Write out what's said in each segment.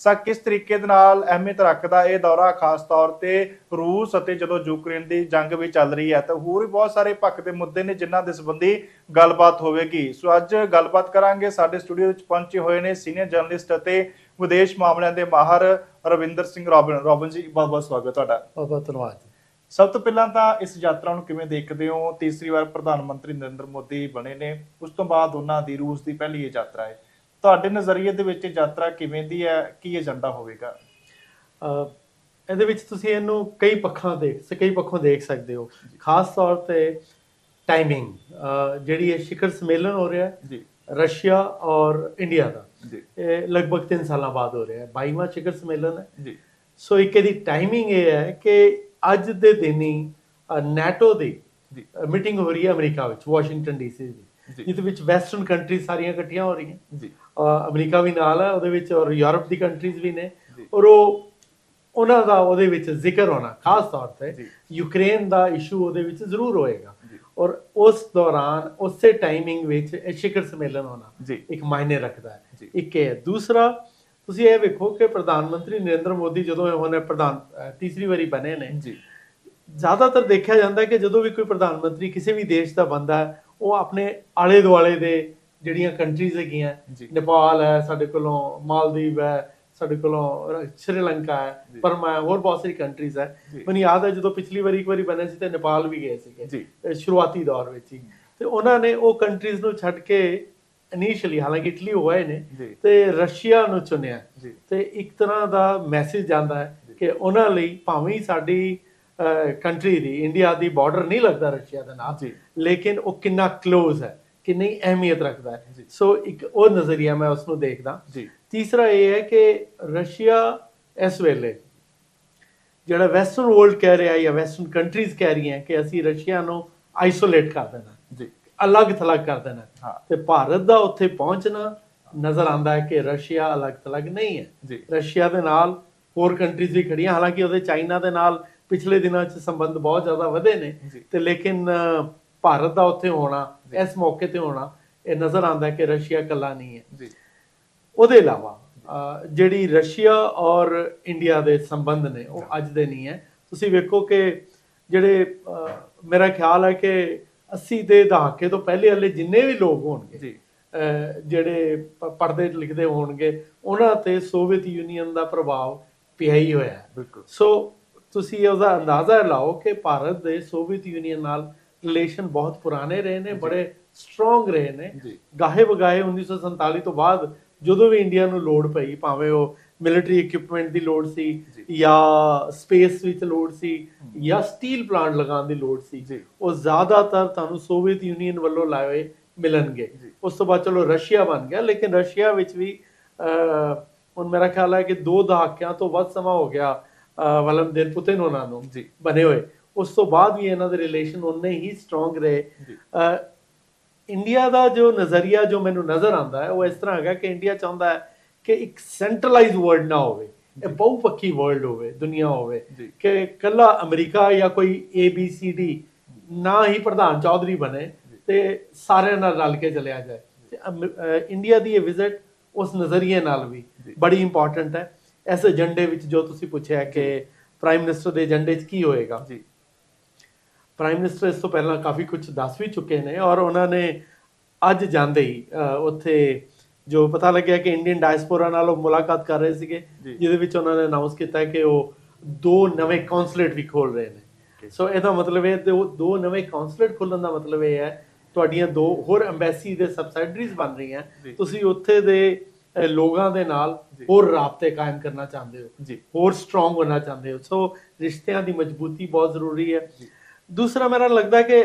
ਸਾ ਕਿਸ ਤਰੀਕੇ ਦੇ ਨਾਲ ਅਹਿਮੀਅਤ ਰੱਖਦਾ ਇਹ ਦੌਰਾ ਖਾਸ ਤੌਰ ਤੇ ਰੂਸ ਅਤੇ ਜਦੋਂ ਯੂਕਰੇਨ ਦੀ ਜੰਗ ਵੀ ਚੱਲ ਰਹੀ ਹੈ ਤਾਂ ਹੋਰ ਵੀ ਬਹੁਤ ਸਾਰੇ ਪੱਖ ਦੇ ਮੁੱਦੇ ਨੇ ਜਿਨ੍ਹਾਂ ਦੇ ਸੰਬੰਧੀ ਗੱਲਬਾਤ ਹੋਵੇਗੀ। ਸੋ ਅੱਜ ਗੱਲਬਾਤ ਕਰਾਂਗੇ ਸਾਡੇ ਸਟੂਡੀਓ ਵਿੱਚ ਪਹੁੰਚੇ ਹੋਏ ਨੇ ਸੀਨੀਅਰ ਜਰਨਲਿਸਟ ਅਤੇ ਵਿਦੇਸ਼ ਮਾਮਲਿਆਂ ਦੇ ਮਾਹਰ ਰਵਿੰਦਰ ਸਿੰਘ ਰੋਬਨ। ਰੋਬਨ ਜੀ ਬਹੁਤ ਬਹੁਤ ਸਵਾਗਤ ਤੁਹਾਡਾ। ਬਹੁਤ ਬਹੁਤ ਧੰਨਵਾਦ ਸਭ ਤੋਂ ਪਹਿਲਾਂ ਤਾਂ ਇਸ ਯਾਤਰਾ ਨੂੰ ਕਿਵੇਂ ਦੇਖਦੇ ਹੋ? ਤੀਸਰੀ ਵਾਰ ਪ੍ਰਧਾਨ ਮੰਤਰੀ ਨਰਿੰਦਰ ਮੋਦੀ ਬਣੇ ਨੇ। ਉਸ ਤੋਂ ਬਾਅਦ ਉਹਨਾਂ ਦੀ ਰੂਸ ਦੀ ਪਹਿਲੀ ਇਹ ਯਾਤਰਾ ਹੈ। ਤੁਹਾਡੇ ਨਜ਼ਰੀਏ ਦੇ ਵਿੱਚ ਯਾਤਰਾ ਕਿਵੇਂ ਦੀ ਹੈ ਕੀ ਏਜੰਡਾ ਹੋਵੇਗਾ? ਇਹਦੇ ਵਿੱਚ ਤੁਸੀਂ ਇਹਨੂੰ ਕਈ ਪੱਖਾਂ ਦੇਖ ਕਈ ਪੱਖੋਂ ਦੇਖ ਸਕਦੇ ਹੋ। ਖਾਸ ਤੌਰ ਤੇ ਟਾਈਮਿੰਗ ਜਿਹੜੀ ਇਹ ਸ਼ਿਖਰ ਸੰਮੇਲਨ ਹੋ ਰਿਹਾ ਹੈ ਜੀ। ਰਸ਼ੀਆ ਔਰ ਇੰਡੀਆ ਦਾ। ਜੀ। ਇਹ ਲਗਭਗ 3 ਸਾਲਾਂ ਬਾਅਦ ਹੋ ਰਿਹਾ ਹੈ। 22ਵਾਂ ਸ਼ਿਖਰ ਸੰਮੇਲਨ ਹੈ। ਜੀ। ਸੋ ਇੱਕ ਇਹਦੀ ਟਾਈਮਿੰਗ ਇਹ ਹੈ ਕਿ ਅੱਜ ਦੇ ਦਿਨ ਹੀ ਨੈਟੋ ਦੀ ਮੀਟਿੰਗ ਹੋ ਰਹੀ ਹੈ ਅਮਰੀਕਾ ਵਿੱਚ ਵਾਸ਼ਿੰਗਟਨ ਡੀਸੀ। ਦੀ। ਜਿਹਦੇ ਵਿੱਚ ਵੈਸਟਰਨ ਕੰਟਰੀਜ਼ ਸਾਰੀਆਂ ਇਕੱਠੀਆਂ ਹੋ ਰਹੀਆਂ। ਜੀ। ਅਮਰੀਕਾ ਵੀ ਨਾਲ ਹੈ ਉਹਦੇ ਵਿੱਚ ਔਰ ਯੂਰਪ ਦੀ ਕੰਟਰੀਜ਼ ਵੀ ਨੇ। ਔਰ ਉਹ ਉਹਨਾਂ ਦਾ ਉਹਦੇ ਵਿੱਚ ਜ਼ਿਕਰ ਹੋਣਾ ਖਾਸ ਤੌਰ ਤੇ। ਯੂਕਰੇਨ ਦਾ ਇਸ਼ੂ ਉਹਦੇ ਵਿੱਚ ਜ਼ਰੂਰ ਹੋਏਗਾ। ਔਰ ਉਸ ਦੌਰਾਨ ਉਸੇ ਟਾਈਮਿੰਗ ਵਿੱਚ ਇਹ ਸ਼ਿਖਰ ਸੰਮੇਲਨ ਹੋਣਾ ਇੱਕ ਮਾਇਨੇ ਰੱਖਦਾ ਹੈ। ਇੱਕ ਇਹ ਹੈ ਦੂਸਰਾ ਤੁਸੀਂ ਇਹ ਵੇਖੋ ਕਿ ਪ੍ਰਧਾਨ ਮੰਤਰੀ ਨਰਿੰਦਰ ਮੋਦੀ ਜਦੋਂ ਇਹ ਹੁਣ ਇਹ ਪ੍ਰਧਾਨ ਤੀਸਰੀ ਵਾਰੀ ਬਣੇ ਨੇ ਜੀ ਜ਼ਿਆਦਾਤਰ ਦੇਖਿਆ ਜਾਂਦਾ ਕਿ ਜਦੋਂ ਵੀ ਕੋਈ ਪ੍ਰਧਾਨ ਮੰਤਰੀ ਕਿਸੇ ਵੀ ਦੇਸ਼ ਦਾ ਬੰਦਾ ਉਹ ਆਪਣੇ ਆਲੇ ਦੁਆਲੇ ਦੇ ਜਿਹੜੀਆਂ ਕੰਟਰੀਜ਼ ਹੈਗੀਆਂ। ਨੇਪਾਲ ਹੈ ਸਾਡੇ ਕੋਲੋਂ ਮਾਲਦੀਵ ਹੈ ਸਾਡੇ ਕੋਲੋਂ ਸ਼੍ਰੀਲੰਕਾ ਹੈ ਜੀ। ਪਰਮਾ ਹੈ ਹੋਰ ਬਹੁਤ ਸਾਰੀ ਕੰਟਰੀਜ਼ ਹੈ। ਮੈਨੂੰ ਯਾਦ ਹੈ ਜਦੋਂ ਪਿਛਲੀ ਵਾਰੀ ਇੱਕ ਵਾਰੀ ਬਣੇ ਸੀ ਤੇ ਨੇਪਾਲ ਵੀ ਗਏ ਸੀਗੇ ਸ਼ੁਰੂਆਤੀ ਦੌਰ ਵਿੱਚ ਹੀ ਤੇ ਉਹਨਾਂ ਨੇ ਉਹ ਕੰਟਰੀਜ਼ ਨੂੰ ਛੱਡ ਕੇ ਇਨੀਸ਼ੀਅਲੀ ਹਾਲਾਂਕਿ ਇਟਲੀ ਹੋਏ ਨੇ। ਤੇ ਰਸ਼ੀਆ ਨੂੰ ਚੁਣਿਆ ਤੇ ਇੱਕ ਤਰ੍ਹਾਂ ਦਾ ਮੈਸੇਜ ਜਾਂਦਾ ਹੈ ਕਿ ਉਹਨਾਂ ਲਈ ਭਾਵੇਂ ਸਾਡੀ ਕੰਟਰੀ ਦੀ ਇੰਡੀਆ ਦੀ ਬਾਰਡਰ ਨਹੀਂ ਲੱਗਦਾ ਰਸ਼ੀਆ ਦੇ ਨਾਲ। ਲੇਕਿਨ ਉਹ ਕਿੰਨਾ ক্লোਜ਼ ਹੈ ਕਿੰਨੀ ਅਹਿਮੀਅਤ ਰੱਖਦਾ ਹੈ। ਸੋ ਇੱਕ ਉਹ ਨਜ਼ਰੀਆ ਮੈਂ ਉਸ ਨੂੰ ਦੇਖਦਾ। ਜੀ। ਤੀਸਰਾ ਇਹ ਹੈ ਕਿ ਰਸ਼ੀਆ ਇਸ ਵੇਲੇ ਜਿਹੜਾ ਵੈਸਟਰਨ ਵਰਲਡ ਕਹਿ ਰਿਹਾ ਜਾਂ ਵੈਸਟਰਨ ਕੰਟਰੀਜ਼ ਕਹਿ ਰਹੀਆਂ ਕਿ ਅਸੀਂ ਰਸ਼ੀਆ ਨੂੰ ਆਈਸੋਲੇਟ ਕਰ ਦੇਣਾ। ਜੀ। ਅਲੱਗ ਥਲੱਗ ਕਰ ਦੇਣਾ। ਹਾਂ। ਤੇ ਭਾਰਤ ਦਾ ਉੱਥੇ ਪਹੁੰਚਣਾ ਨਜ਼ਰ ਆਉਂਦਾ ਹੈ ਕਿ ਰਸ਼ੀਆ ਅਲੱਗ ਥਲੱਗ ਨਹੀਂ ਹੈ। ਜੀ। ਰਸ਼ੀਆ ਦੇ ਨਾਲ ਹੋਰ ਕੰਟਰੀਜ਼ ਵੀ ਖੜੀਆਂ। ਹਾਲਾਂਕਿ ਉਹਦੇ ਚਾਈਨਾ ਦੇ ਨਾਲ ਪਿਛਲੇ ਦਿਨਾਂ 'ਚ ਸੰਬੰਧ ਬਹੁਤ ਜ਼ਿਆਦਾ ਵਧੇ ਨੇ। ਤੇ ਲੇਕਿਨ ਭਾਰਤ ਦਾ ਉੱਥੇ ਹੋਣਾ ਇਸ ਮੌਕੇ ਤੇ ਹੋਣਾ ਇਹ ਨਜ਼ਰ ਆਉਂਦਾ ਕਿ ਰਸ਼ੀਆ ਇਕੱਲਾ ਨਹੀਂ ਹੈ। ਜੀ। ਉਹਦੇ ਇਲਾਵਾ ਜਿਹੜੀ ਰਸ਼ੀਆ ਔਰ ਇੰਡੀਆ ਦੇ ਸੰਬੰਧ ਨੇ ਉਹ ਅੱਜ ਦੇ ਨਹੀਂ ਹੈ। ਤੁਸੀਂ ਵੇਖੋ ਕਿ ਜਿਹੜੇ ਮੇਰਾ ਖਿਆਲ ਹੈ ਕਿ 80 ਦੇ ਦਹਾਕੇ ਤੋਂ ਪਹਿਲੇ ਵਾਲੇ ਜਿੰਨੇ ਵੀ ਲੋਕ ਹੋਣਗੇ ਜੀ। ਜਿਹੜੇ ਪ- ਪੜ੍ਹਦੇ ਲਿਖਦੇ ਹੋਣਗੇ ਉਹਨਾਂ ਤੇ ਸੋਵੀਅਤ ਯੂਨੀਅਨ ਦਾ ਪ੍ਰਭਾਵ ਪਿਆ ਹੀ। ਹੋਇਆ ਬਿਲਕੁਲ। ਸੋ ਤੁਸੀਂ ਉਹਦਾ ਅੰਦਾਜ਼ਾ ਲਾਓ ਕਿ ਭਾਰਤ ਦੇ ਸੋਵੀਅਤ ਯੂਨੀਅਨ ਨਾਲ ਰਿਲੇਸ਼ਨ ਬਹੁਤ ਪੁਰਾਣੇ ਰਹੇ ਨੇ ਬੜੇ ਸਟਰੋਂਗ ਰਹੇ ਨੇ। ਗਾਹੇ ਬਗਾਏ 1947 ਤੋਂ ਬਾਅਦ ਜਦੋਂ ਵੀ ਇੰਡੀਆ ਨੂੰ ਲੋੜ ਪਈ ਭਾਵੇਂ ਉਹ ਮਿਲਟਰੀ ਇਕਵਿਪਮੈਂਟ ਦੀ ਲੋੜ ਸੀ ਜੀ। ਸਪੇਸ ਵਿੱਚ ਲੋੜ ਸੀ ਜਾਂ ਸਟੀਲ ਪਲਾਂਟ ਲਗਾਉਣ ਦੀ ਲੋੜ ਸੀ ਉਹ ਜ਼ਿਆਦਾਤਰ ਤੁਹਾਨੂੰ ਸੋਵੀਅਤ ਯੂਨੀਅਨ ਵੱਲੋਂ ਲਾਏ ਮਿਲਣਗੇ। ਉਸ ਤੋਂ ਬਾਅਦ ਚਲੋ ਰਸ਼ੀਆ ਬਣ ਗਿਆ ਲੇਕਿਨ ਰਸ਼ੀਆ ਵਿੱਚ ਵੀ ਹੁਣ ਮੇਰਾ ਖਿਆਲ ਹੈ ਕਿ ਦੋ ਦਹਾਕਿਆਂ ਤੋਂ ਵੱਧ ਸਮਾਂ ਹੋ ਗਿਆ ਅਹ, ਵਲਮਦੀਰ ਪੁਤਿਨ ਉਹਨਾਂ ਨੂੰ ਜੀ। ਬਣੇ ਹੋਏ। ਉਸ ਤੋਂ ਬਾਅਦ ਵੀ ਇਹਨਾਂ ਦੇ ਰਿਲੇਸ਼ਨ ਉਨੇ ਹੀ ਸਟਰੋਂਗ ਰਹੇ। ਇੰਡੀਆ ਦਾ ਜੋ ਨਜ਼ਰੀਆ ਜੋ ਮੈਨੂੰ ਨਜ਼ਰ ਆਉਂਦਾ ਹੈ ਉਹ ਇਸ ਤਰ੍ਹਾਂ ਹੈਗਾ ਕਿ ਇੰਡੀਆ ਚਾਹੁੰਦਾ ਹੈ ਕਿ ਇੱਕ ਸੈਂਟਰਲਾਈਜ਼ ਵਰਲਡ ਨਾ ਹੋਵੇ। ਇਹ ਬਹੁਪੱਖੀ ਵਰਲਡ ਹੋਵੇ ਦੁਨੀਆ ਹੋਵੇ। ਕਿ ਕੱਲਾ ਅਮਰੀਕਾ ਜਾਂ ਕੋਈ ਏ ਬੀ ਸੀ ਡੀ ਨਾ ਹੀ ਪ੍ਰਧਾਨ ਚੌਧਰੀ ਬਣੇ ਤੇ ਸਾਰਿਆਂ ਨਾਲ ਰਲ ਕੇ ਚਲਿਆ ਜਾਏ। ਤੇ ਇੰਡੀਆ ਦੀ ਇਹ ਵਿਜ਼ਿਟ ਉਸ ਨਜ਼ਰੀਏ ਨਾਲ ਵੀ। ਬੜੀ ਇੰਪੋਰਟੈਂਟ ਹੈ। ਇਸ ਏਜੰਡੇ ਵਿੱਚ ਜੋ ਤੁਸੀਂ ਪੁੱਛਿਆ ਕਿ ਪ੍ਰਾਈਮ ਮਿਨਿਸਟਰ ਦੇ ਏਜੰਡੇ 'ਚ ਕੀ ਹੋਏਗਾ ਜੀ। ਪ੍ਰਾਈਮ ਮਿਨਿਸਟਰ ਇਸ ਤੋਂ ਪਹਿਲਾਂ ਕਾਫੀ ਕੁਝ ਦੱਸ ਵੀ ਚੁੱਕੇ ਨੇ ਔਰ ਉਹਨਾਂ ਨੇ ਅੱਜ ਜਾਂਦੇ ਹੀ ਉੱਥੇ ਜੋ ਪਤਾ ਲੱਗਿਆ ਕਿ ਇੰਡੀਅਨ ਡਾਇਸਪੋਰਾ ਨਾਲ ਉਹ ਮੁਲਾਕਾਤ ਕਰ ਰਹੇ ਸੀਗੇ। ਜਿਹਦੇ ਵਿੱਚ ਉਹਨਾਂ ਨੇ ਅਨਾਉਂਸ ਕੀਤਾ ਕਿ ਉਹ ਦੋ ਨਵੇਂ ਕੌਂਸੂਲੇਟ ਵੀ ਖੋਲ ਰਹੇ ਨੇ ਸੋ ਇਹਦਾ ਮਤਲਬ ਇਹ ਤੇ ਉਹ ਦੋ ਨਵੇਂ ਕੌਂਸੂਲੇਟ ਖੋਲਣ ਦਾ ਮਤਲਬ ਇਹ ਹੈ ਤੁਹਾਡੀਆਂ ਦੋ ਹੋਰ ਐਮਬੈਸੀ ਦੇ ਸਬਸਿਡਰੀਜ਼ ਬਣ ਰਹੀਆਂ। ਤੁਸੀਂ ਉੱਥੇ ਦੇ ਲੋਕਾਂ ਦੇ ਨਾਲ। ਹੋਰ ਰਾਬਤੇ ਕਾਇਮ ਕਰਨਾ ਚਾਹੁੰਦੇ ਹੋ ਹੋਰ ਸਟਰੋਂਗ ਹੋਣਾ ਚਾਹੁੰਦੇ ਹੋ ਸੋ ਰਿਸ਼ਤਿਆਂ ਦੀ ਮਜ਼ਬੂਤੀ ਬਹੁਤ ਜ਼ਰੂਰੀ ਹੈ। ਦੂਸਰਾ ਮੇਰਾ ਲੱਗਦਾ ਕਿ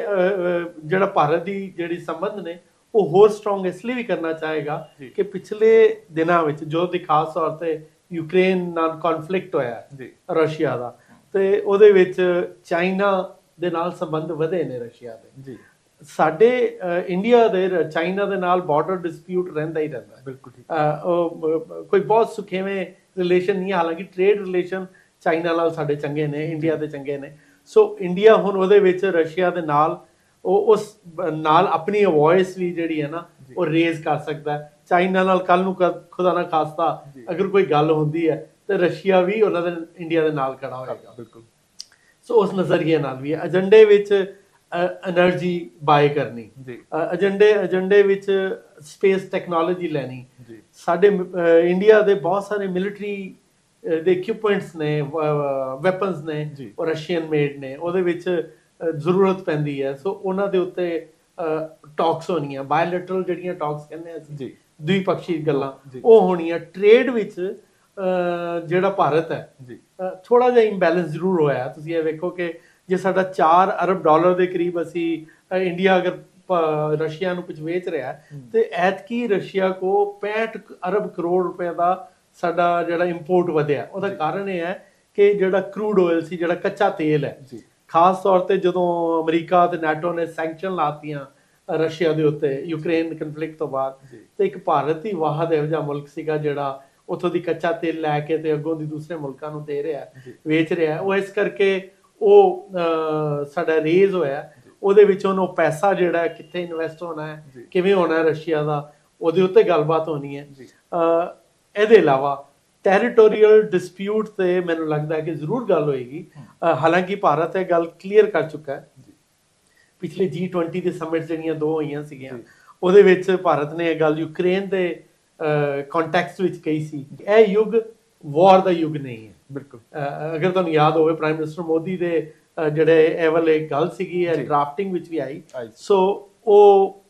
ਜਿਹੜਾ ਭਾਰਤ ਦੀ ਜਿਹੜੀ ਸੰਬੰਧ ਨੇ ਉਹ ਹੋਰ ਸਟਰੋਂਗ ਇਸ ਲਈ ਵੀ ਕਰਨਾ ਚਾਹੇਗਾ। ਕਿ ਪਿਛਲੇ ਦਿਨਾਂ ਵਿੱਚ ਜੋ ਦੀ ਖਾਸ ਤੌਰ ਤੇ ਯੂਕਰੇਨ ਨਾਲ ਕਨਫਲਿਕਟ ਹੋਇਆ ਜੀ। ਰਸ਼ੀਆ ਦਾ ਤੇ ਉਹਦੇ ਵਿੱਚ ਚਾਈਨਾ ਦੇ ਨਾਲ ਸੰਬੰਧ ਵਧੇ ਨੇ ਰਸ਼ੀਆ ਦੇ। ਜੀ। ਸਾਡੇ ਇੰਡੀਆ ਦੇ ਚਾਈਨਾ ਦੇ ਨਾਲ ਬਾਰਡਰ ਡਿਸਪਿਊਟ ਰਹਿੰਦਾ ਹੀ ਰਹਿੰਦਾ ਬਿਲਕੁਲ ਠੀਕ ਕੋਈ ਬਹੁਤ ਸੁਖੇਵੇਂ ਰਿਲੇਸ਼ਨ ਨਹੀਂ ਹਾਲਾਂਕਿ ਟ੍ਰੇਡ ਰਿਲੇਸ਼ਨ ਚਾਈਨਾ ਨਾਲ ਸਾਡੇ ਚੰਗੇ ਨੇ ਇੰਡੀਆ ਦੇ ਚੰਗੇ ਨੇ। ਸੋ ਇੰਡੀਆ ਹੁਣ ਉਹਦੇ ਵਿੱਚ ਰਸ਼ੀਆ ਦੇ ਨਾਲ ਉਹ ਉਸ ਨਾਲ ਆਪਣੀ ਵੌਇਸ ਵੀ ਜਿਹੜੀ ਹੈ ਨਾ ਉਹ ਰੇਜ਼ ਕਰ ਸਕਦਾ ਚਾਈਨਾ ਨਾਲ ਕੱਲ ਨੂੰ ਖੁਦਾ ਨਾ ਖਾਸਤਾ ਅਗਰ ਕੋਈ ਗੱਲ ਹੁੰਦੀ ਹੈ ਤੇ ਰਸ਼ੀਆ ਵੀ ਉਹਨਾਂ ਦੇ ਇੰਡੀਆ ਦੇ ਨਾਲ ਖੜਾ ਹੋਏਗਾ। ਸੋ ਉਸ ਨਜ਼ਰੀਏ ਨਾਲ ਵੀ ਏਜੰਡੇ ਵਿੱਚ એનર્ਜੀ ਬਾਏ ਕਰਨੀ। ਏਜੰਡੇ ਏਜੰਡੇ ਵਿੱਚ ਸਪੇਸ ਟੈਕਨੋਲੋਜੀ ਲੈਣੀ। ਸਾਡੇ ਇੰਡੀਆ ਦੇ ਬਹੁਤ ਸਾਰੇ ਮਿਲਟਰੀ ਦੇ ਇਕਵਿਪਮੈਂਟਸ ਨੇ ਵੈਪਨਸ ਨੇ ਔਰ ਰਸ਼ੀਅਨ ਮੇਡ ਨੇ ਉਹਦੇ ਵਿੱਚ ਜ਼ਰੂਰਤ ਪੈਂਦੀ ਹੈ। ਸੋ ਉਹਨਾਂ ਦੇ ਉੱਤੇ ਟਾਕਸ ਹੋਣੀਆਂ ਬਾਇਲੇਟਰਲ ਜਿਹੜੀਆਂ ਟਾਕਸ ਕਹਿੰਦੇ ਆ ਜੀ। ਦੁਪੱਖੀ ਗੱਲਾਂ ਉਹ ਹੋਣੀਆਂ। ਟ੍ਰੇਡ ਵਿੱਚ ਜਿਹੜਾ ਭਾਰਤ ਹੈ ਜੀ। ਥੋੜਾ ਜਿਹਾ ਇੰਬੈਲੈਂਸ ਜ਼ਰੂਰ ਹੋਇਆ ਤੁਸੀਂ ਇਹ ਵੇਖੋ ਕਿ ਜੇ ਸਾਡਾ 4 ਅਰਬ ਡਾਲਰ ਦੇ ਕਰੀਬ ਅਸੀਂ ਇੰਡੀਆ ਅਗਰ ਰਸ਼ੀਆ ਨੂੰ ਕੁਝ ਵੇਚ ਰਿਹਾ ਤੇ ਐਤਕੀ ਰਸ਼ੀਆ ਕੋ 65 ਅਰਬ ਕਰੋੜ ਰੁਪਏ ਦਾ ਸਾਡਾ ਜਿਹੜਾ ਇੰਪੋਰਟ ਵਧਿਆ ਉਹਦਾ ਕਾਰਨ ਇਹ ਹੈ ਕਿ ਜਿਹੜਾ ਕਰੂਡ ਆਇਲ ਸੀ ਜਿਹੜਾ ਕੱਚਾ ਤੇਲ ਹੈ ਖਾਸ ਤੌਰ ਤੇ ਜਦੋਂ ਅਮਰੀਕਾ ਤੇ ਨਾਟੋ ਨੇ ਸੈਂਕਸ਼ਨ ਲਾਤੀਆਂ ਰਸ਼ੀਆ ਦੇ ਉੱਤੇ ਯੂਕਰੇਨ ਕਨਫਲਿਕਟ ਤੋਂ ਬਾਅਦ। ਤੇ ਇੱਕ ਭਾਰਤ ਵਾਹਦ ਇਹੋ ਜਿਹਾ ਮੁਲਕ ਸੀਗਾ ਜਿਹੜਾ ਉੱਥੋਂ ਦੀ ਕੱਚਾ ਤੇਲ ਲੈ ਕੇ ਤੇ ਅੱਗੋਂ ਦੀ ਦੂਸਰੇ ਮੁਲਕਾਂ ਨੂੰ ਦੇ ਰਿਹਾ। ਵੇਚ ਰਿਹਾ। ਉਹ ਇਸ ਕਰਕੇ ਉਹ ਸਾਡਾ ਰੇਜ਼ ਹੋਇਆ। ਉਹਦੇ ਵਿੱਚ ਉਹਨੂੰ ਪੈਸਾ ਜਿਹੜਾ ਕਿੱਥੇ ਇਨਵੈਸਟ ਹੋਣਾ ਹੈ। ਕਿਵੇਂ ਹੋਣਾ ਹੈ ਰਸ਼ੀਆ ਦਾ ਉਹਦੇ ਉੱਤੇ ਗੱਲਬਾਤ ਹੋਣੀ ਹੈ। ਇਹਦੇ ਇਲਾਵਾ ਟੈਰੀਟੋਰੀਅਲ ਡਿਸਪਿਊਟ ਤੇ ਮੈਨੂੰ ਲੱਗਦਾ ਹੈ ਕਿ ਜ਼ਰੂਰ ਗੱਲ ਹੋਏਗੀ ਹਾਲਾਂਕਿ ਭਾਰਤ ਇਹ ਗੱਲ ਕਲੀਅਰ ਕਰ ਚੁੱਕਾ ਹੈ ਪਿਛਲੇ G20 ਦੇ ਸਮਿਟ ਜਿਹੜੀਆਂ ਦੋ ਹੋਈਆਂ ਸੀਗੀਆਂ। ਉਹਦੇ ਵਿੱਚ ਭਾਰਤ ਨੇ ਇਹ ਗੱਲ ਯੂਕਰੇਨ ਦੇ ਕੰਟੈਕਸਟ ਵਿੱਚ ਕਹੀ ਸੀ ਇਹ ਯੁੱਗ ਵਾਰ ਦਾ ਯੁੱਗ ਨਹੀਂ ਹੈ ਬਿਲਕੁਲ ਅਗਰ ਤੁਹਾਨੂੰ ਯਾਦ ਹੋਵੇ ਪ੍ਰਾਈਮ ਮਿਨਿਸਟਰ ਮੋਦੀ ਦੇ ਜਿਹੜੇ ਇਹ ਵਾਲੇ ਗੱਲ ਸੀਗੀ ਇਹ। ਡਰਾਫਟਿੰਗ ਵਿੱਚ ਵੀ ਆਈ। ਸੋ ਉਹ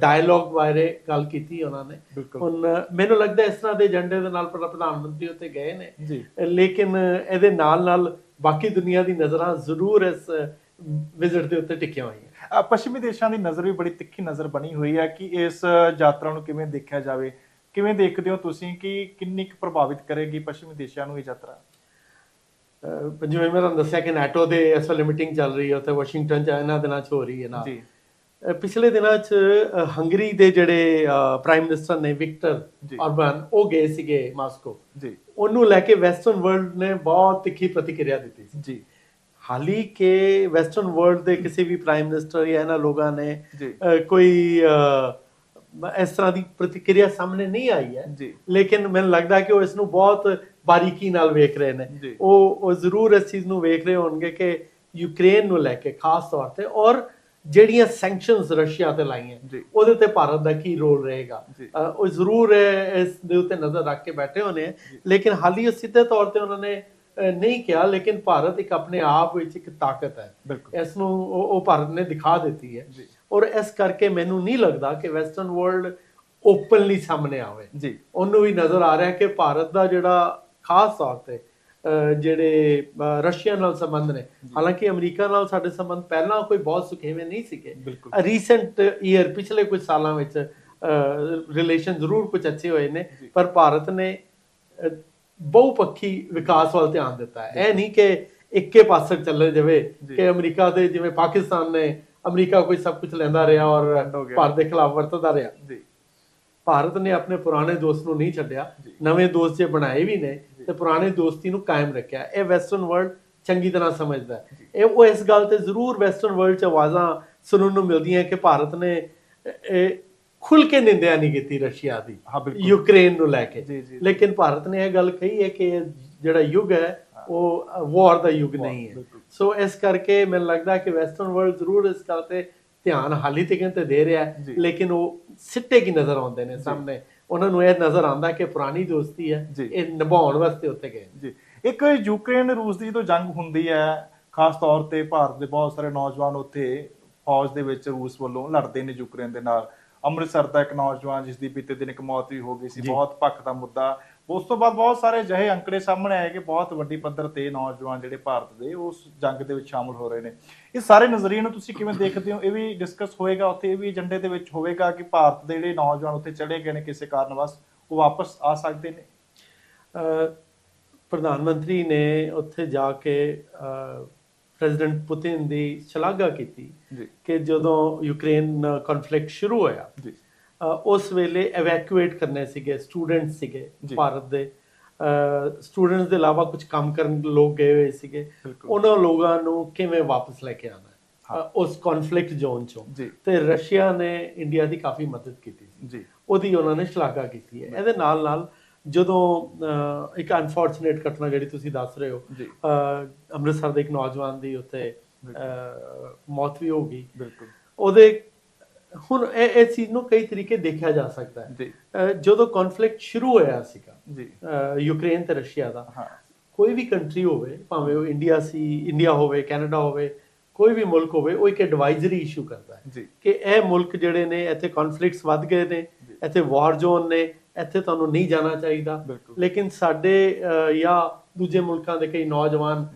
ਡਾਇਲੌਗ ਬਾਰੇ ਗੱਲ ਕੀਤੀ ਉਹਨਾਂ ਨੇ। ਹੁਣ ਮੈਨੂੰ ਲੱਗਦਾ ਇਸ ਤਰ੍ਹਾਂ ਦੇ ਏਜੰਡੇ ਦੇ ਨਾਲ ਪ੍ਰ- ਪ੍ਰਧਾਨ ਮੰਤਰੀ ਉੱਤੇ ਗਏ ਨੇ। ਲੇਕਿਨ ਇਹਦੇ ਨਾਲ ਨਾਲ ਬਾਕੀ ਦੁਨੀਆ ਦੀ ਨਜ਼ਰਾਂ ਜ਼ਰੂਰ ਇਸ ਵਿਜ਼ਿਟ ਦੇ ਉੱਤੇ ਟਿਕੀਆਂ ਹੋਈਆਂ। ਪੱਛਮੀ ਦੇਸ਼ਾਂ ਦੀ ਨਜ਼ਰ ਵੀ ਬੜੀ ਤਿੱਖੀ ਨਜ਼ਰ ਬਣੀ ਹੋਈ ਹੈ ਕਿ ਇਸ ਯਾਤਰਾ ਨੂੰ ਕਿਵੇਂ ਦੇਖਿਆ ਜਾਵੇ। ਕਿਵੇਂ ਦੇਖਦੇ ਹੋ ਤੁਸੀਂ ਕਿ ਕਿੰਨੀ ਕੁ ਪ੍ਰਭਾਵਿਤ ਕਰੇਗੀ ਪੱਛਮੀ ਦੇਸ਼ਾਂ ਨੂੰ ਇਹ ਯਾਤਰਾ? ਜਿਵੇਂ ਮੈਂ ਤੁਹਾਨੂੰ ਦੱਸਿਆ ਕਿ ਨਾਟੋ ਦੇ ਇਸ ਵੇਲੇ ਮੀਟਿੰਗ ਚੱਲ ਰਹੀ ਹੈ ਉੱਥੇ ਵਾਸ਼ਿੰਗਟਨ ਚ ਇਹਨਾਂ ਦਿਨਾਂ ਚ ਹੋ ਰਹੀ ਹੈ ਨਾ ਪਿਛਲੇ ਦਿਨਾਂ ਚ ਹੰਗਰੀ ਦੇ ਜਿਹੜੇ ਪ੍ਰਾਈਮ ਮਿਨਿਸਟਰ ਨੇ ਵਿਕਟਰ। ਆਰਬਨ ਉਹ ਗਏ ਸੀਗੇ ਮਾਸਕੋ ਜੀ। ਉਹਨੂੰ ਲੈ ਕੇ ਵੈਸਟਰਨ ਵਰਲਡ ਨੇ ਬਹੁਤ ਤਿੱਖੀ ਪ੍ਰਤੀਕਿਰਿਆ ਦਿੱਤੀ ਸੀ। ਜੀ। ਹਾਲੀ ਕਿ ਵੈਸਟਰਨ ਵਰਲਡ ਦੇ ਕਿਸੇ ਵੀ ਪ੍ਰਾਈਮ ਮਿਨਿਸਟਰ ਜਾਂ ਇਹਨਾਂ ਲੋਕਾਂ ਨੇ ਕੋਈ ਇਸ ਤਰ੍ਹਾਂ ਦੀ ਪ੍ਰਤੀਕਿਰਿਆ ਸਾਹਮਣੇ ਨਹੀਂ ਆਈ ਹੈ। ਲੇਕਿਨ ਮੈਨੂੰ ਲੱਗਦਾ ਕਿ ਉਹ ਇਸ ਨੂੰ ਬਹੁਤ ਬਾਰੀਕੀ ਨਾਲ ਵੇਖ ਰਹੇ ਨੇ। ਉਹ ਉਹ ਜ਼ਰੂਰ ਇਸ ਚੀਜ਼ ਨੂੰ ਵੇਖ ਰਹੇ ਹੋਣਗੇ ਕਿ ਯੂਕਰੇਨ ਨੂੰ ਲੈ ਕੇ ਖਾਸ ਤੌਰ ਤੇ ਔਰ ਜਿਹੜੀਆਂ ਸੈਂਕਸ਼ਨਸ ਰਸ਼ੀਆ ਤੇ ਲਾਈਆਂ। ਉਹਦੇ ਤੇ ਭਾਰਤ ਦਾ ਕੀ ਰੋਲ ਰਹੇਗਾ? ਉਹ ਜ਼ਰੂਰ ਇਸ ਦੇ ਉੱਤੇ ਨਜ਼ਰ ਰੱਖ ਕੇ ਬੈਠੇ ਹੋਣੇ। ਲੇਕਿਨ ਹਾਲੀ ਉਹ ਸਿੱਧੇ ਤੌਰ ਤੇ ਉਹਨਾਂ ਨੇ ਨਹੀਂ ਕਿਹਾ ਲੇਕਿਨ ਭਾਰਤ ਇੱਕ ਆਪਣੇ ਆਪ ਵਿੱਚ ਇੱਕ ਤਾਕਤ ਹੈ। ਇਸ ਨੂੰ ਉਹ ਭਾਰਤ ਨੇ ਦਿਖਾ ਦਿੱਤੀ ਹੈ। ਔਰ ਇਸ ਕਰਕੇ ਮੈਨੂੰ ਨਹੀਂ ਲੱਗਦਾ ਕਿ ਵੈਸਟਰਨ ਵਰਲਡ ਓਪਨਲੀ ਸਾਹਮਣੇ ਆਵੇ। ਜੀ। ਉਹਨੂੰ ਵੀ ਨਜ਼ਰ ਆ ਰਿਹਾ ਕਿ ਭਾਰਤ ਦਾ ਜਿਹੜਾ ਖਾਸ ਤੌਰ ਤੇ ਜਿਹੜੇ ਰਸ਼ੀਆ ਨਾਲ ਸੰਬੰਧ ਨੇ। ਹਾਲਾਂਕਿ ਅਮਰੀਕਾ ਨਾਲ ਸਾਡੇ ਸੰਬੰਧ ਪਹਿਲਾਂ ਕੋਈ ਬਹੁਤ ਸੁਖੇਵੇਂ ਨਹੀਂ ਸੀਗੇ। ਰੀਸੈਂਟ ਈਅਰ ਪਿਛਲੇ ਕੁਝ ਸਾਲਾਂ ਵਿੱਚ ਰਿਲੇਸ਼ਨ ਜ਼ਰੂਰ ਕੁਝ ਅੱਛੇ ਹੋਏ ਨੇ। ਪਰ ਭਾਰਤ ਨੇ ਬਹੁਪੱਖੀ ਵਿਕਾਸ ਵੱਲ ਧਿਆਨ ਦਿੱਤਾ ਹੈ। ਇਹ ਨਹੀਂ ਕਿ ਇੱਕੇ ਪਾਸੇ ਚੱਲੇ ਜਾਵੇ। ਕਿ ਅਮਰੀਕਾ ਦੇ ਜਿਵੇਂ ਪਾਕਿਸਤਾਨ ਨੇ ਅਮਰੀਕਾ ਕੋਈ ਸਭ ਕੁਝ ਲੈਂਦਾ ਰਿਹਾ ਔਰ। ਭਾਰਤ ਦੇ ਖਿਲਾਫ ਵਰਤਦਾ ਰਿਹਾ। ਜੀ। ਭਾਰਤ ਨੇ ਆਪਣੇ ਪੁਰਾਣੇ ਦੋਸਤ ਨੂੰ ਨਹੀਂ ਛੱਡਿਆ। ਨਵੇਂ ਦੋਸਤ ਜੇ ਬਣਾਏ ਵੀ ਨੇ ਤੇ ਪੁਰਾਣੀ ਦੋਸਤੀ ਨੂੰ ਕਾਇਮ ਰੱਖਿਆ। ਇਹ ਵੈਸਟਰਨ ਵਰਲਡ ਚੰਗੀ ਤਰ੍ਹਾਂ ਸਮਝਦਾ ਇਹ ਉਹ ਇਸ ਗੱਲ ਤੇ ਜ਼ਰੂਰ ਵੈਸਟਰਨ ਵਰਲਡ ਚ ਆਵਾਜ਼ਾਂ ਸੁਣਨ ਨੂੰ ਮਿਲਦੀਆਂ ਕਿ ਭਾਰਤ ਨੇ ਇਹ ਖੁੱਲ ਕੇ ਨਿੰਦਿਆ ਨਹੀਂ ਕੀਤੀ ਰਸ਼ੀਆ ਦੀ ਯੂਕਰੇਨ ਨੂੰ ਲੈ ਕੇ। ਲੇਕਿਨ ਭਾਰਤ ਨੇ ਇਹ ਗੱਲ ਕਹੀ ਹੈ ਕਿ ਜਿਹੜਾ ਯੁੱਗ ਹੈ ਉਹ ਵਾਰ ਦਾ ਯੁੱਗ ਨਹੀਂ ਹੈ। ਸੋ ਇਸ ਕਰਕੇ ਮੈਨੂੰ ਲੱਗਦਾ ਕਿ ਵੈਸਟਰਨ ਵਰਲਡ ਜ਼ਰੂਰ ਇਸ ਗੱਲ ਤੇ ਧਿਆਨ ਹਾਲੀ ਤੱਕ ਤੇ ਦੇ ਰਿਹਾ ਹੈ। ਲੇਕਿਨ ਉਹ ਸਿੱਟੇ ਕੀ ਨਜ਼ਰ ਆਉਂਦੇ ਨੇ ਸਾਹਮਣੇ? ਉਹਨਾਂ ਨੂੰ ਇਹ ਨਜ਼ਰ ਆਉਂਦਾ ਕਿ ਪੁਰਾਣੀ ਦੋਸਤੀ ਹੈ। ਇਹ ਨਿਭਾਉਣ ਵਾਸਤੇ ਉੱਥੇ ਗਏ ਜੀ ਇੱਕ ਯੂਕਰੇਨ ਰੂਸ ਦੀ ਜਦੋਂ ਜੰਗ ਹੁੰਦੀ ਹੈ ਖਾਸ ਤੌਰ ਤੇ ਭਾਰਤ ਦੇ ਬਹੁਤ ਸਾਰੇ ਨੌਜਵਾਨ ਉੱਥੇ ਫੌਜ ਦੇ ਵਿੱਚ ਰੂਸ ਵੱਲੋਂ ਲੜਦੇ ਨੇ ਯੂਕਰੇਨ ਦੇ ਨਾਲ ਅੰਮ੍ਰਿਤਸਰ ਦਾ ਇੱਕ ਨੌਜਵਾਨ ਜਿਸ ਦੀ ਬੀਤੇ ਦਿਨ ਇੱਕ ਮੌਤ ਵੀ ਹੋ ਗਈ ਸੀ। ਬਹੁਤ ਪੱਖ ਦਾ ਮੁੱਦਾ ਉਸ ਤੋਂ ਬਾਅਦ ਬਹੁਤ ਸਾਰੇ ਅਜਿਹੇ ਅੰਕੜੇ ਸਾਹਮਣੇ ਆਏ ਕਿ ਬਹੁਤ ਵੱਡੀ ਪੱਧਰ ਤੇ ਨੌਜਵਾਨ ਜਿਹੜੇ ਭਾਰਤ ਦੇ ਉਸ ਜੰਗ ਦੇ ਵਿੱਚ ਸ਼ਾਮਲ ਹੋ ਰਹੇ ਨੇ। ਇਹ ਸਾਰੇ ਨਜ਼ਰੀਏ ਨੂੰ ਤੁਸੀਂ ਕਿਵੇਂ ਦੇਖਦੇ ਹੋ? ਇਹ ਵੀ ਡਿਸਕਸ ਹੋਏਗਾ ਉੱਥੇ ਇਹ ਵੀ ਏਜੰਡੇ ਦੇ ਵਿੱਚ ਹੋਵੇਗਾ ਕਿ ਭਾਰਤ ਦੇ ਜਿਹੜੇ ਨੌਜਵਾਨ ਉੱਥੇ ਚੜੇ ਗਏ ਨੇ ਕਿਸੇ ਕਾਰਨ ਵਸ ਉਹ ਵਾਪਸ ਆ ਸਕਦੇ ਨੇ? ਪ੍ਰਧਾਨ ਮੰਤਰੀ ਨੇ ਉੱਥੇ ਜਾ ਕੇ ਪ੍ਰੈਜ਼ੀਡੈਂਟ ਪੁਤਿਨ ਦੀ ਸ਼ਲਾਘਾ ਕੀਤੀ ਕਿ ਜਦੋਂ ਯੂਕਰੇਨ ਕਨਫਲਿਕਟ ਸ਼ੁਰੂ ਹੋਇਆ ਜੀ। ਉਸ ਵੇਲੇ ਐਵੈਕੂਏਟ ਕਰਨੇ ਸੀਗੇ ਸਟੂਡੈਂਟ ਸੀਗੇ। ਭਾਰਤ ਦੇ। ਸਟੂਡੈਂਟਸ ਦੇ ਇਲਾਵਾ ਕੁਝ ਕੰਮ ਕਰਨ ਲੋਕ ਗਏ ਹੋਏ ਸੀਗੇ। ਉਹਨਾਂ ਲੋਕਾਂ ਨੂੰ ਕਿਵੇਂ ਵਾਪਸ ਲੈ ਕੇ ਆਣਾ ਉਸ ਕਨਫਲਿਕਟ ਜ਼ੋਨ ਚੋਂ। ਤੇ ਰਸ਼ੀਆ ਨੇ ਇੰਡੀਆ ਦੀ ਕਾਫੀ ਮਦਦ ਕੀਤੀ ਸੀ। ਜੀ। ਉਹਦੀ ਉਹਨਾਂ ਨੇ ਸ਼ਲਾਘਾ ਕੀਤੀ ਹੈ। ਇਹਦੇ ਨਾਲ ਨਾਲ ਜਦੋਂ ਇੱਕ ਅਨਫੋਰਚੂਨੇਟ ਘਟਨਾ ਜਿਹੜੀ ਤੁਸੀਂ ਦੱਸ ਰਹੇ ਹੋ ਅੰਮ੍ਰਿਤਸਰ ਦੇ ਇੱਕ ਨੌਜਵਾਨ ਦੀ ਉੱਥੇ ਮੌਤ ਵੀ ਹੋ ਗਈ। ਬਿਲਕੁਲ। ਉਹਦੇ ਹੁਣ ਇਹ ਇਹ ਚੀਜ਼ ਨੂੰ ਕਈ ਤਰੀਕੇ ਦੇਖਿਆ ਜਾ ਸਕਦਾ ਹੈ। ਜਦੋਂ ਕਨਫਲਿਕਟ ਸ਼ੁਰੂ ਹੋਇਆ ਸੀਗਾ ਜੀ। ਯੂਕਰੇਨ ਤੇ ਰਸ਼ੀਆ ਦਾ ਕੋਈ ਵੀ ਕੰਟਰੀ ਹੋਵੇ ਭਾਵੇਂ ਉਹ ਇੰਡੀਆ ਸੀ ਇੰਡੀਆ ਹੋਵੇ ਕੈਨੇਡਾ ਹੋਵੇ ਕੋਈ ਵੀ ਮੁਲਕ ਹੋਵੇ ਉਹ ਇੱਕ ਐਡਵਾਈਜ਼ਰੀ ਇਸ਼ੂ ਕਰਦਾ ਹੈ ਕਿ ਇਹ ਮੁਲਕ ਜਿਹੜੇ ਨੇ ਇੱਥੇ ਕਨਫਲਿਕਟਸ ਵੱਧ ਗਏ ਨੇ ਇੱਥੇ ਵਾਰ ਜ਼ੋਨ ਨੇ ਇੱਥੇ ਤੁਹਾਨੂੰ ਨਹੀਂ ਜਾਣਾ ਚਾਹੀਦਾ। ਲੇਕਿਨ ਸਾਡੇ ਜਾਂ ਦੂਜੇ ਮੁਲਕਾਂ ਦੇ ਕਈ ਨੌਜਵਾਨ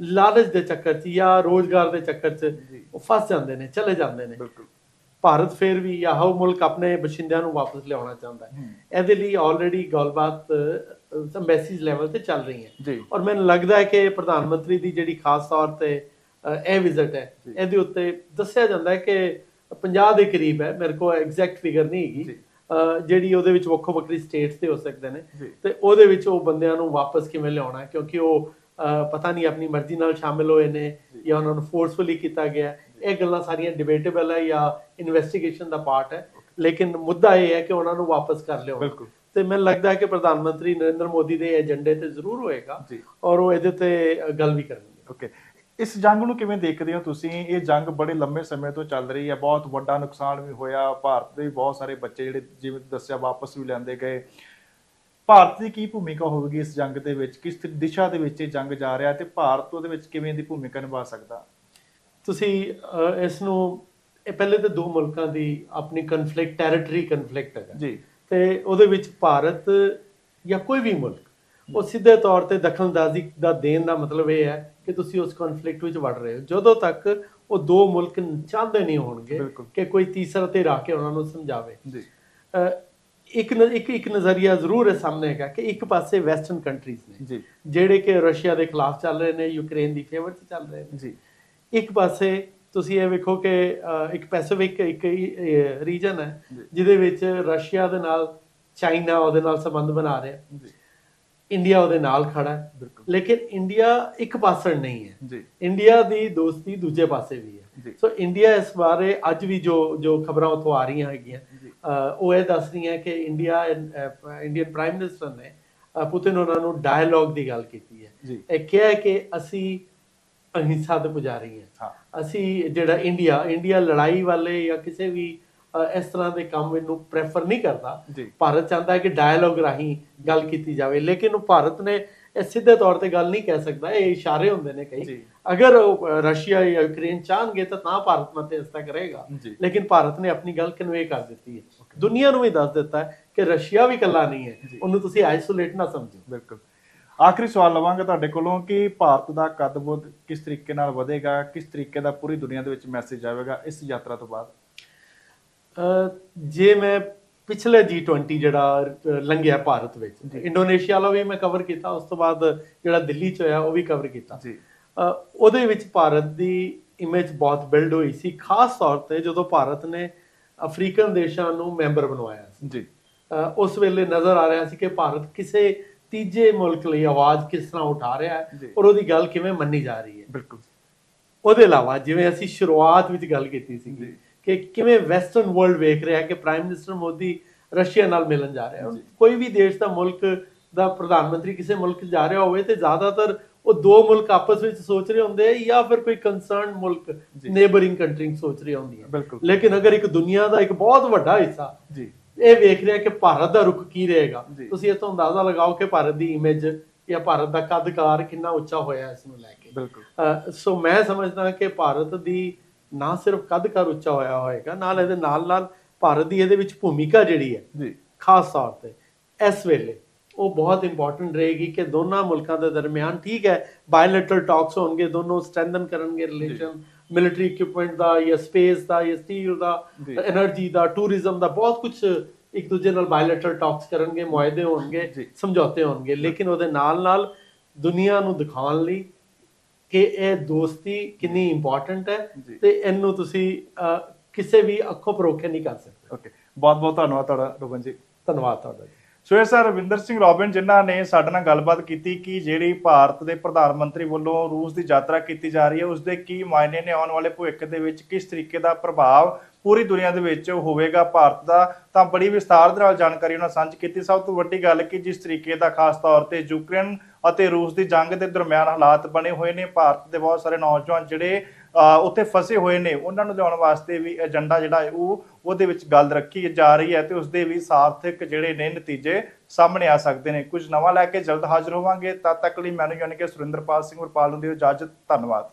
ਲਾਲਚ ਦੇ ਚੱਕਰ 'ਚ ਜਾਂ ਰੋਜ਼ਗਾਰ ਦੇ ਚੱਕਰ 'ਚ ਉਹ ਫਸ ਜਾਂਦੇ ਨੇ ਚਲੇ ਜਾਂਦੇ ਨੇ। ਭਾਰਤ ਫੇਰ ਵੀ ਜਾਂ ਉਹ ਮੁਲਕ ਆਪਣੇ ਬਸ਼ਿੰਦਿਆਂ ਨੂੰ ਵਾਪਸ ਲਿਆਉਣਾ ਚਾਹੁੰਦਾ ਹੈ। ਇਹਦੇ ਲਈ ਆਲਰੇਡੀ ਗੱਲਬਾਤ ਐਮਬੈਸੀਜ਼ ਲੈਵਲ ਤੇ ਚੱਲ ਰਹੀ ਹੈ। ਔਰ ਮੈਨੂੰ ਲੱਗਦਾ ਹੈ ਕਿ ਪ੍ਰਧਾਨ ਮੰਤਰੀ ਦੀ ਜਿਹੜੀ ਖਾਸ ਤੌਰ ਤੇ ਇਹ ਵਿਜ਼ਿਟ ਹੈ। ਇਹਦੇ ਉੱਤੇ ਦੱਸਿਆ ਜਾਂਦਾ ਹੈ ਕਿ 50 ਦੇ ਕਰੀਬ ਹੈ ਮੇਰੇ ਕੋਲ ਐਗਜ਼ੈਕਟ ਫਿਗਰ ਨਹੀਂ ਹੈਗੀ। ਜਿਹੜੀ ਉਹਦੇ ਵਿੱਚ ਵੱਖੋ ਵੱਖਰੀ ਸਟੇਟਸ ਤੇ ਹੋ ਸਕਦੇ ਨੇ। ਤੇ ਉਹਦੇ ਵਿੱਚ ਉਹ ਬੰਦਿਆਂ ਨੂੰ ਵਾਪਸ ਕਿਵੇਂ ਲਿਆਉਣਾ ਕਿਉਂਕਿ ਉਹ ਪਤਾ ਨਹੀਂ ਆਪਣੀ ਮਰਜ਼ੀ ਨਾਲ ਸ਼ਾਮਿਲ ਹੋਏ ਨੇ ਜਾਂ। ਉਹਨਾਂ ਨੂੰ ਫੋਰਸਫੁਲੀ ਕੀਤਾ ਗਿਆ। ਇਹ ਗੱਲਾਂ ਸਾਰੀਆਂ ਡਿਬੇਟੇਬਲ ਹੈ ਜਾਂ ਇਨਵੈਸਟੀਗੇਸ਼ਨ ਦਾ ਪਾਰਟ ਹੈ। ਲੇਕਿਨ ਮੁੱਦਾ ਇਹ ਹੈ ਕਿ ਉਹਨਾਂ ਨੂੰ ਵਾਪਸ ਕਰ ਲਿਓ। ਬਿਲਕੁਲ। ਤੇ ਮੈਨੂੰ ਲੱਗਦਾ ਹੈ ਕਿ ਪ੍ਰਧਾਨ ਮੰਤਰੀ ਨਰਿੰਦਰ ਮੋਦੀ ਦੇ ਏਜੰਡੇ ਤੇ ਜ਼ਰੂਰ ਹੋਏਗਾ ਔਰ ਉਹ ਇਹਦੇ ਤੇ ਗੱਲ ਵੀ ਕਰਨਗੇ। ਓਕੇ ਇਸ ਜੰਗ ਨੂੰ ਕਿਵੇਂ ਦੇਖਦੇ ਹੋ ਤੁਸੀਂ? ਇਹ ਜੰਗ ਬੜੇ ਲੰਮੇ ਸਮੇਂ ਤੋਂ ਚੱਲ ਰਹੀ ਹੈ। ਬਹੁਤ ਵੱਡਾ ਨੁਕਸਾਨ ਵੀ ਹੋਇਆ। ਭਾਰਤ ਦੇ ਬਹੁਤ ਸਾਰੇ ਬੱਚੇ ਜਿਹੜੇ ਜਿਵੇਂ ਦੱਸਿਆ ਵਾਪਸ ਵੀ ਲੈਂਦੇ ਗਏ। ਭਾਰਤ ਦੀ ਕੀ ਭੂਮਿਕਾ ਹੋਵੇਗੀ ਇਸ ਜੰਗ ਦੇ ਵਿੱਚ? ਕਿਸ ਦਿਸ਼ਾ ਦੇ ਵਿੱਚ ਇਹ ਜੰਗ ਜਾ ਰਿਹਾ ਤੇ ਭਾਰਤ ਉਹਦੇ ਵਿੱਚ ਕਿਵੇਂ ਦੀ ਭੂਮਿਕਾ ਨਿਭਾ ਸਕਦਾ? ਤੁਸੀਂ ਇਸ ਨੂੰ ਇਹ ਪਹਿਲੇ ਤਾਂ ਦੋ ਮੁਲਕਾਂ ਦੀ ਆਪਣੀ ਕਨਫਲਿਕਟ ਟੈਰੀਟਰੀ ਕਨਫਲਿਕਟ ਹੈਗਾ। ਜੀ। ਤੇ ਉਹਦੇ ਵਿੱਚ ਭਾਰਤ ਜਾਂ ਕੋਈ ਵੀ ਮੁਲਕ ਉਹ ਸਿੱਧੇ ਤੌਰ ਤੇ ਦਖਲਅੰਦਾਜ਼ੀ ਦਾ ਦੇਣ ਦਾ ਮਤਲਬ ਇਹ ਹੈ ਕਿ ਤੁਸੀਂ ਉਸ ਕਨਫਲਿਕਟ ਵਿੱਚ ਵੜ ਰਹੇ ਹੋ। ਜਦੋਂ ਤੱਕ ਉਹ ਦੋ ਮੁਲਕ ਚਾਹੁੰਦੇ ਨਹੀਂ ਹੋਣਗੇ। ਕਿ ਕੋਈ ਤੀਸਰਾ ਆ ਕੇ ਉਹਨਾਂ ਨੂੰ ਸਮਝਾਵੇ। ਜੀ। ਇੱਕ ਇੱਕ ਇੱਕ ਨਜ਼ਰੀਆ ਜ਼ਰੂਰ ਹੈ ਸਾਹਮਣੇ ਹੈਗਾ ਕਿ ਇੱਕ ਪਾਸੇ ਵੈਸਟਰਨ ਕੰਟਰੀਜ਼ ਨੇ ਜਿਹੜੇ ਕਿ ਰਸ਼ੀਆ ਦੇ ਖਿਲਾਫ ਚੱਲ ਰਹੇ ਨੇ ਯੂਕਰੇਨ ਦੀ ਫੇਵਰ 'ਚ ਚੱਲ ਰਹੇ ਨੇ। ਜੀ। ਇੱਕ ਪਾਸੇ ਤੁਸੀਂ ਇਹ ਵੇਖੋ ਕਿ ਇੱਕ ਪੈਸੀਫਿਕ ਇੱਕ ਰੀਜਨ ਹੈ। ਜਿਹਦੇ ਵਿੱਚ ਰਸ਼ੀਆ ਦੇ ਨਾਲ ਚਾਈਨਾ ਉਹਦੇ ਨਾਲ ਸੰਬੰਧ ਬਣਾ ਰਿਹਾ। ਜੀ। ਇੰਡੀਆ ਉਹਦੇ ਨਾਲ ਖੜਾ ਹੈ। ਬਿਲਕੁਲ। ਲੇਕਿਨ ਇੰਡੀਆ ਇੱਕ ਪਾਸੜ ਨਹੀਂ ਹੈ। ਜੀ। ਇੰਡੀਆ ਦੀ ਦੋਸਤੀ ਦੂਜੇ ਪਾਸੇ ਵੀ ਹੈ। ਸੋ ਇੰਡੀਆ ਇਸ ਬਾਰੇ ਅੱਜ ਵੀ ਜੋ ਜੋ ਖਬਰਾਂ ਉਥੋਂ ਆ ਰਹੀਆਂ ਹੈਗੀਆਂ ਉਹ ਇਹ ਦੱਸ ਰਹੀਆਂ ਕਿ ਇੰਡੀਆ ਇੰਡੀਅਨ ਪ੍ਰਾਈਮ ਮਿਨਿਸਟਰ ਨੇ ਪੁਤਿਨ ਉਹਨਾਂ ਨੂੰ ਡਾਇਲੌਗ ਦੀ ਗੱਲ ਕੀਤੀ ਹੈ। ਇਹ ਕਿਹਾ ਕਿ ਅਸੀਂ ਅਹਿੰਸਾ ਦੇ ਪੁਜਾਰੀ ਹਾਂ। ਅਸੀਂ ਜਿਹੜਾ ਇੰਡੀਆ ਇੰਡੀਆ ਲੜਾਈ ਵਾਲੇ ਜਾਂ ਕਿਸੇ ਵੀ ਇਸ ਤਰ੍ਹਾਂ ਦੇ ਕੰਮ ਨੂੰ ਪ੍ਰੈਫਰ ਨਹੀਂ ਕਰਦਾ। ਭਾਰਤ ਚਾਹੁੰਦਾ ਹੈ ਕਿ ਡਾਇਲੌਗ ਰਾਹੀਂ ਗੱਲ ਕੀਤੀ ਜਾਵੇ। ਲੇਕਿਨ ਭਾਰਤ ਨੇ ਇਹ ਸਿੱਧੇ ਤੌਰ ਤੇ ਗੱਲ ਨਹੀਂ ਕਹਿ ਸਕਦਾ। ਇਹ ਇਸ਼ਾਰੇ ਹੁੰਦੇ ਨੇ ਕਈ। ਅਗਰ ਰਸ਼ੀਆ ਜਾਂ ਯੂਕਰੇਨ ਚਾਹਣਗੇ ਤਾਂ ਤਾਂ ਭਾਰਤ ਮੱਧਿਅਸਥਤਾ ਕਰੇਗਾ। ਜੀ। ਲੇਕਿਨ ਭਾਰਤ ਨੇ ਆਪਣੀ ਗੱਲ ਕਨਵੇ ਕਰ ਦਿੱਤੀ ਹੈ। ਦੁਨੀਆ ਨੂੰ ਵੀ ਦੱਸ ਦਿੱਤਾ ਹੈ ਕਿ ਰਸ਼ੀਆ ਵੀ ਇਕੱਲਾ ਨਹੀਂ ਹੈ। ਉਹਨੂੰ ਤੁਸੀਂ ਆਈਸੋਲੇਟ ਨਾ ਸਮਝੋ। ਬਿਲਕੁਲ। ਆਖਰੀ ਸਵਾਲ ਲਵਾਂਗਾ ਤੁਹਾਡੇ ਕੋਲੋਂ ਕਿ ਭਾਰਤ ਦਾ ਕਦਬੁੱਧ ਕਿਸ ਤਰੀਕੇ ਨਾਲ ਵਧੇਗਾ ਕਿਸ ਤਰੀਕੇ ਦਾ ਪੂਰੀ ਦੁਨੀਆ ਦੇ ਵਿੱਚ ਮੈਸੇਜ ਆਵੇਗਾ ਇਸ ਯਾਤਰਾ ਤੋਂ ਬਾਅਦ? ਜੇ ਮੈਂ ਪਿਛਲੇ G20 ਜਿਹੜਾ ਲੰਘਿਆ ਭਾਰਤ ਵਿੱਚ। ਇੰਡੋਨੇਸ਼ੀਆ ਵਾਲਾ ਵੀ ਮੈਂ ਕਵਰ ਕੀਤਾ ਉਸ ਤੋਂ ਬਾਅਦ ਜਿਹੜਾ ਦਿੱਲੀ ਚ ਹੋਇਆ ਉਹ ਵੀ ਕਵਰ ਕੀਤਾ। ਜੀ। ਉਹਦੇ ਵਿੱਚ ਭਾਰਤ ਦੀ ਇਮੇਜ ਬਹੁਤ ਬਿਲਡ ਹੋਈ ਸੀ ਖਾਸ ਤੌਰ ਤੇ ਜਦੋਂ ਭਾਰਤ ਨੇ ਅਫਰੀਕਨ ਦੇਸ਼ਾਂ ਨੂੰ ਮੈਂਬਰ ਬਣਵਾਇਆ ਸੀ। ਜੀ। ਉਸ ਵੇਲੇ ਨਜ਼ਰ ਆ ਰਿਹਾ ਸੀ ਕਿ ਭਾਰਤ ਕਿਸੇ ਤੀਜੇ ਮੁਲਕ ਲਈ ਆਵਾਜ਼ ਕਿਸ ਤਰ੍ਹਾਂ ਉਠਾ ਰਿਹਾ ਹੈ। ਔਰ ਉਹਦੀ ਗੱਲ ਕਿਵੇਂ ਮੰਨੀ ਜਾ ਰਹੀ ਹੈ ਬਿਲਕੁਲ ਉਹਦੇ ਇਲਾਵਾ ਜਿਵੇਂ ਅਸੀਂ ਸ਼ੁਰੂਆਤ ਵਿੱਚ ਗੱਲ ਕੀਤੀ ਸੀ। ਕਿ ਕਿਵੇਂ ਵੈਸਟਰਨ ਵਰਲਡ ਵੇਖ ਰਿਹਾ ਹੈ ਕਿ ਪ੍ਰਾਈਮ ਮਿਨਿਸਟਰ ਮੋਦੀ ਰਸ਼ੀਆ ਨਾਲ ਮਿਲਣ ਜਾ ਰਿਹਾ ਹੈ। ਕੋਈ ਵੀ ਦੇਸ਼ ਦਾ ਮੁਲਕ ਦਾ ਪ੍ਰਧਾਨ ਮੰਤਰੀ ਕਿਸੇ ਮੁਲਕ ਜਾ ਰਿਹਾ ਹੋਵੇ ਤੇ ਜ਼ਿਆਦਾਤਰ ਉਹ ਦੋ ਮੁਲਕ ਆਪਸ ਵਿੱਚ ਸੋਚ ਰਹੇ ਹੁੰਦੇ ਆ ਜਾਂ ਫਿਰ ਕੋਈ ਕੰਸਰਨ ਮੁਲਕ। ਨੇਬਰਿੰਗ ਕੰਟਰੀ ਸੋਚ ਰਹੀ ਹੁੰਦੀਆਂ ਬਿਲਕੁਲ ਲੇਕਿਨ ਅਗਰ ਇੱਕ ਦੁਨੀਆ ਦਾ ਇੱਕ ਬਹੁਤ ਵੱਡਾ ਹਿੱਸਾ ਜੀ ਇਹ ਵੇਖ ਰਿਹਾ ਕਿ ਭਾਰਤ ਦਾ ਰੁਖ ਕੀ ਰਹੇਗਾ। ਤੁਸੀਂ ਤੋਂ ਅੰਦਾਜ਼ਾ ਲਗਾਓ ਕਿ ਭਾਰਤ ਦੀ ਇਮੇਜ ਜਾਂ ਭਾਰਤ ਦਾ ਕੱਦ-ਕਾਰ ਕਿੰਨਾ ਉੱਚਾ ਹੋਇਆ ਇਸ ਨੂੰ ਲੈ ਕੇ। ਬਿਲਕੁਲ। ਸੋ ਮੈਂ ਸਮਝਦਾ ਕਿ ਭਾਰਤ ਦੀ ਨਾ ਸਿਰਫ ਕੱਦ-ਕਾਰ ਉੱਚਾ ਹੋਇਆ ਹੋਏਗਾ ਨਾਲ ਇਹਦੇ ਨਾਲ-ਨਾਲ ਭਾਰਤ ਦੀ ਇਹਦੇ ਵਿੱਚ ਭੂਮਿਕਾ ਜਿਹੜੀ ਹੈ ਜੀ। ਖਾਸ ਤੌਰ ਤੇ ਇਸ ਵੇਲੇ ਉਹ ਬਹੁਤ ਇੰਪੋਰਟੈਂਟ ਰਹੇਗੀ ਕਿ ਦੋਨਾਂ ਮੁਲਕਾਂ ਦੇ ਦਰਮਿਆਨ ਠੀਕ ਹੈ ਬਾਇਲੇਟਰਲ ਟਾਕਸ ਹੋਣਗੇ ਦੋਨੋਂ ਸਟਰੈਂਥਨ ਕਰਨਗੇ ਰਿਲੇਸ਼ਨ ਮਿਲਟਰੀ ਇਕਵਿਪਮੈਂਟ ਦਾ ਜਾਂ ਸਪੇਸ ਦਾ ਜਾਂ ਸਟੀਲ ਦਾ એનર્ਜੀ ਦਾ ਟੂਰਿਜ਼ਮ ਦਾ ਬਹੁਤ ਕੁਝ ਇੱਕ ਦੂਜੇ ਨਾਲ ਬਾਇਲੇਟਰਲ ਟਾਕਸ ਕਰਨਗੇ ਮੁਆਇਦੇ ਹੋਣਗੇ ਸਮਝੌਤੇ ਹੋਣਗੇ। ਲੇਕਿਨ ਉਹਦੇ ਨਾਲ ਨਾਲ ਦੁਨੀਆ ਨੂੰ ਦਿਖਾਉਣ ਲਈ ਕਿ ਇਹ ਦੋਸਤੀ ਕਿੰਨੀ ਇੰਪੋਰਟੈਂਟ ਹੈ ਤੇ ਇਹਨੂੰ ਤੁਸੀਂ ਕਿਸੇ ਵੀ ਅੱਖੋਂ ਪਰੋਖੇ ਨਹੀਂ ਕਰ ਸਕਦੇ। ਓਕੇ ਬਹੁਤ ਬਹੁਤ ਧੰਨਵਾਦ ਤੁਹਾਡਾ ਰੋਬਨ ਜੀ। ਧੰਨਵਾਦ ਤੁਹਾਡਾ ਜੀ। ਸੋ ਇਹ ਸਰ ਰਵਿੰਦਰ ਸਿੰਘ ਰੋਬਿਨ ਜਿਨ੍ਹਾਂ ਨੇ ਸਾਡੇ ਨਾਲ ਗੱਲਬਾਤ ਕੀਤੀ ਕਿ ਜਿਹੜੀ ਭਾਰਤ ਦੇ ਪ੍ਰਧਾਨ ਮੰਤਰੀ ਵੱਲੋਂ ਰੂਸ ਦੀ ਯਾਤਰਾ ਕੀਤੀ ਜਾ ਰਹੀ ਹੈ, ਉਸ ਦੇ ਕੀ ਮਾਇਨੇ ਨੇ, ਆਉਣ ਵਾਲੇ ਭਵਿੱਖ ਦੇ ਵਿੱਚ ਕਿਸ ਤਰੀਕੇ ਦਾ ਪ੍ਰਭਾਵ ਪੂਰੀ ਦੁਨੀਆ ਦੇ ਵਿੱਚ ਹੋਵੇਗਾ ਭਾਰਤ ਦਾ, ਤਾਂ ਬੜੀ ਵਿਸਤਾਰ ਦੇ ਨਾਲ ਜਾਣਕਾਰੀ ਉਹਨਾਂ ਸਾਂਝੀ ਕੀਤੀ। ਸਭ ਤੋਂ ਵੱਡੀ ਗੱਲ ਕਿ ਜਿਸ ਤਰੀਕੇ ਦਾ ਖਾਸ ਤੌਰ ਤੇ ਯੂਕਰੇਨ ਅਤੇ ਰੂਸ ਦੀ ਜੰਗ ਦੇ ਦਰਮਿਆਨ ਹਾਲਾਤ ਬਣੇ ਹੋਏ ਨੇ, ਭਾਰਤ ਦੇ ਬਹੁਤ ਸਾਰੇ ਨੌਜਵਾਨ ਜਿਹੜੇ ਉੱਥੇ ਫਸੇ ਹੋਏ ਨੇ। ਉਹਨਾਂ ਨੂੰ ਲਿਆਉਣ ਵਾਸਤੇ ਵੀ ਏਜੰਡਾ ਜਿਹੜਾ ਹੈ, ਉਹ ਉਹਦੇ ਵਿੱਚ ਗੱਲ ਰੱਖੀ ਜਾ ਰਹੀ ਹੈ ਤੇ ਉਸ ਦੇ ਵੀ ਸਾਰਥਕ ਜਿਹੜੇ ਨੇ ਨਤੀਜੇ ਸਾਹਮਣੇ ਆ ਸਕਦੇ ਨੇ। ਕੁਝ ਨਵਾਂ ਲੈ ਕੇ ਜਲਦ ਹਾਜ਼ਰ ਹੋਵਾਂਗੇ। ਤਦ ਤੱਕ ਲਈ ਮੈਨੂੰ ਯਾਨੀ ਕਿ ਸੁਰਿੰਦਰਪਾਲ ਸਿੰਘ ਵਰਪਾਲ ਨੂੰ ਦਿਓ ਇਜਾਜ਼ਤ। ਧੰਨਵਾਦ।